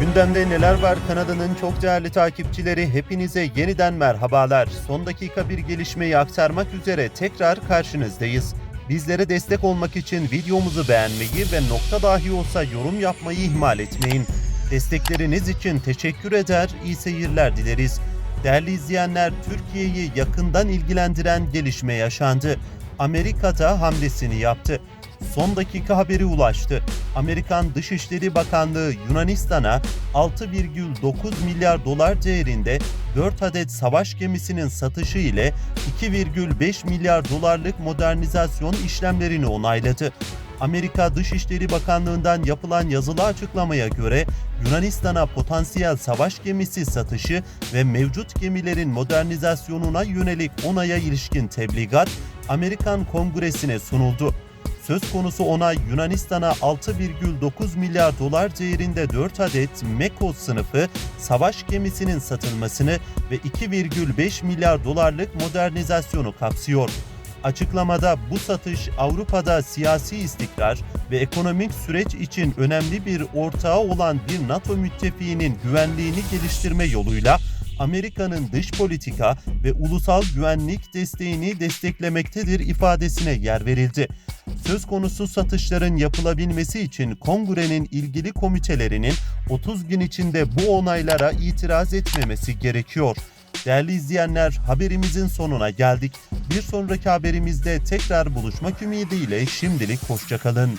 Gündemde neler var kanalının çok değerli takipçileri hepinize yeniden merhabalar. Son dakika bir gelişmeyi aktarmak üzere tekrar karşınızdayız. Bizlere destek olmak için videomuzu beğenmeyi ve nokta dahi olsa yorum yapmayı ihmal etmeyin. Destekleriniz için teşekkür eder, iyi seyirler dileriz. Değerli izleyenler, Türkiye'yi yakından ilgilendiren gelişme yaşandı. Amerika'da hamlesini yaptı. Son dakika haberi ulaştı. Amerikan Dışişleri Bakanlığı Yunanistan'a 6,9 milyar dolar değerinde 4 adet savaş gemisinin satışı ile 2,5 milyar dolarlık modernizasyon işlemlerini onayladı. Amerika Dışişleri Bakanlığı'ndan yapılan yazılı açıklamaya göre Yunanistan'a potansiyel savaş gemisi satışı ve mevcut gemilerin modernizasyonuna yönelik onaya ilişkin tebligat Amerikan Kongresi'ne sunuldu. Söz konusu onay Yunanistan'a 6,9 milyar dolar değerinde 4 adet Meko sınıfı savaş gemisinin satılmasını ve 2,5 milyar dolarlık modernizasyonu kapsıyor. Açıklamada bu satış Avrupa'da siyasi istikrar ve ekonomik süreç için önemli bir ortağı olan bir NATO müttefiğinin güvenliğini geliştirme yoluyla Amerika'nın dış politika ve ulusal güvenlik desteğini desteklemektedir ifadesine yer verildi. Söz konusu satışların yapılabilmesi için kongrenin ilgili komitelerinin 30 gün içinde bu onaylara itiraz etmemesi gerekiyor. Değerli izleyenler haberimizin sonuna geldik. Bir sonraki haberimizde tekrar buluşmak ümidiyle şimdilik hoşçakalın.